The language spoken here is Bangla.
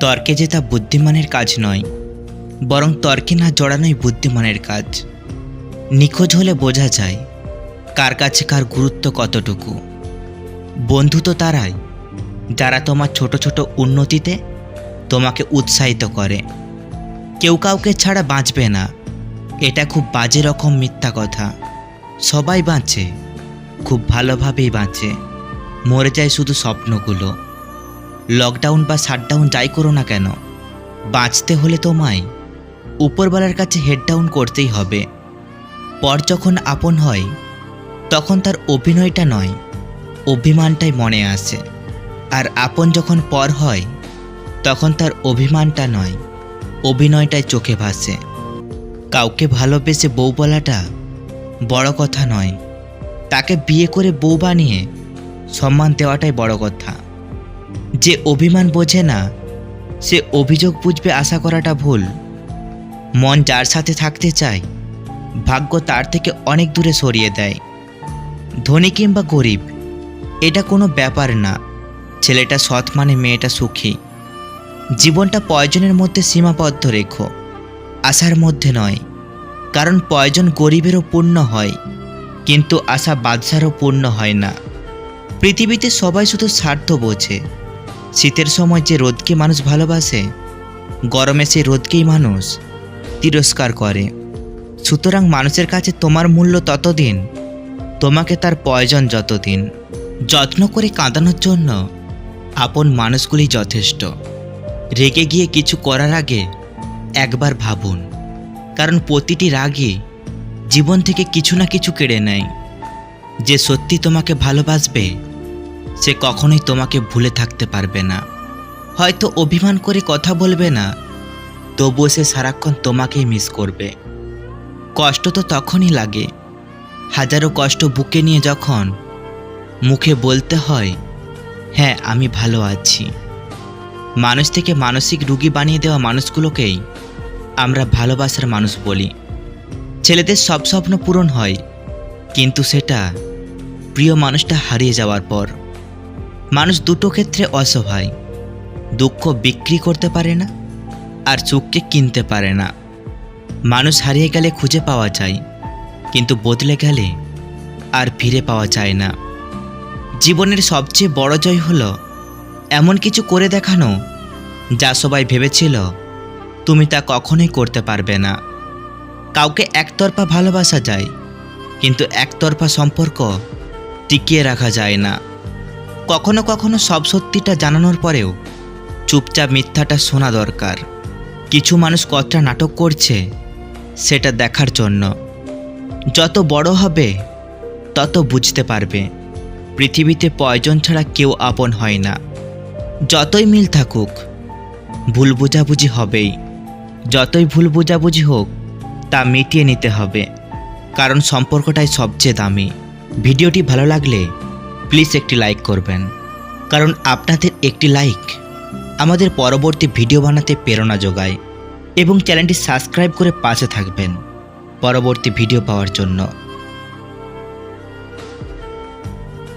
তর্কে জেতা বুদ্ধিমানের কাজ নয়, বরং তর্কে না জড়ানোই বুদ্ধিমানের কাজ। নিখোঁজ হলে বোঝা যায়, কার কাছে কার গুরুত্ব কতটুকু। বন্ধু তো তারাই, যারা তোমার ছোট ছোট উন্নতিতে তোমাকে উৎসাহিত করে। কেউ কাউকে ছাড়া বাঁচবে না, এটা খুব বাজে রকম মিথ্যা কথা। সবাই বাঁচে, খুব ভালোভাবেই বাঁচে, মরে যায় শুধু স্বপ্নগুলো। লকডাউন বা শাটডাউন যাই করো না কেন, বাঁচতে হলে তোমায় উপরবেলার কাছে হেড ডাউন করতেই হবে। পর যখন আপন হয়, তখন তার অভিনয়টা নয়, অভিমানটাই মনে আসে। আর আপন যখন পর হয়, তখন তার অভিমানটা নয়, অভিনয়টাই চোখে ভাসে। কাউকে ভালোবেসে বউ বলাটা বড় কথা নয়, তাকে বিয়ে করে বউ বানিয়ে সম্মান দেওয়াটাই বড় কথা। যে অভিমান বোঝে না, সে অভিযোগ বুঝবে আশা করাটা ভুল। মন যার সাথে থাকতে চায়, ভাগ্য তার থেকে অনেক দূরে সরিয়ে দেয়। ধনী কিংবা গরিব, এটা কোনো ব্যাপার না। ছেলেটা সৎ মানে মেয়েটা সুখী। জীবনটা প্রয়োজনের মধ্যে সীমাবদ্ধ রেখো, আশার মধ্যে নয়। কারণ প্রয়োজন গরিবেরও পূর্ণ হয়, কিন্তু আশা বাদশারও পূর্ণ হয় না। পৃথিবীতে সবাই শুধু স্বার্থ বোঝে। শীতের সময় যে রোদকে মানুষ ভালোবাসে, গরমে সেই রোদকেই মানুষ তিরস্কার করে। সুতরাং মানুষের কাছে তোমার মূল্য ততদিন, তোমাকে তার প্রয়োজন যতদিন। যত্ন করে কাঁদানোর জন্য আপন মানুষগুলি যথেষ্ট। রেগে গিয়ে কিছু করার আগে একবার ভাবুন, কারণ প্রতিটি রাগে জীবন থেকে কিছু না কিছু কেড়ে নেয়। যে সত্যি তোমাকে ভালোবাসবে সে কখনোই তোমাকে ভুলে থাকতে পারবে না। হয়তো অভিমান করে কথা বলবে না, তবুও সে সারাক্ষণ তোমাকেই মিস করবে। কষ্ট তো তখনই লাগে। হাজারো কষ্ট বুকে নিয়ে যখন মুখে বলতে হয় হ্যাঁ আমি ভালো আছি। মানুষ থেকে মানসিক রুগী বানিয়ে দেওয়া মানুষগুলোকেই আমরা ভালোবাসার মানুষ বলি। ছেলেদের সব স্বপ্ন পূরণ হয়, কিন্তু সেটা প্রিয় মানুষটা হারিয়ে যাওয়ার পর। মানুষ দুটো ক্ষেত্রে অসহায় দুঃখ বিক্রি করতে পারে না আর চোখকে কিনতে পারে না। মানুষ হারিয়ে গেলে খুঁজে পাওয়া যায়, কিন্তু বদলে গেলে আর ফিরে পাওয়া যায় না। জীবনের সবচেয়ে বড় জয় হলো এমন কিছু করে দেখানো যা সবাই ভেবেছিল তুমি তা কখনোই করতে পারবে না। কাউকে একতরফা ভালোবাসা যায়, কিন্তু একতরফা সম্পর্ক টিকিয়ে রাখা যায় না। কখনো কখনো সব সত্যিটা জানানোর পরেও চুপচাপ মিথ্যাটা শোনা দরকার। কিছু মানুষ কতটা নাটক করছে সেটা দেখার জন্য। যত বড় হবে, তত বুঝতে পারবে। পৃথিবীতে প্রয়োজন ছাড়া কেউ আপন হয় না। যতই মিল থাকুক, ভুল বোঝাবুঝি হবেই। যতই ভুল বোঝাবুঝি হোক, তা মিটিয়ে নিতে হবে। কারণ সম্পর্কটাই সবচেয়ে দামি। ভিডিওটি ভালো লাগলে প্লিজ একটি লাইক করবেন। কারণ আপনাদের একটি লাইক আমাদের পরবর্তী ভিডিও বানাতে প্রেরণা যোগায় এবং চ্যানেলটি সাবস্ক্রাইব করে পাশে থাকবেন। পরবর্তী ভিডিও পাওয়ার জন্য।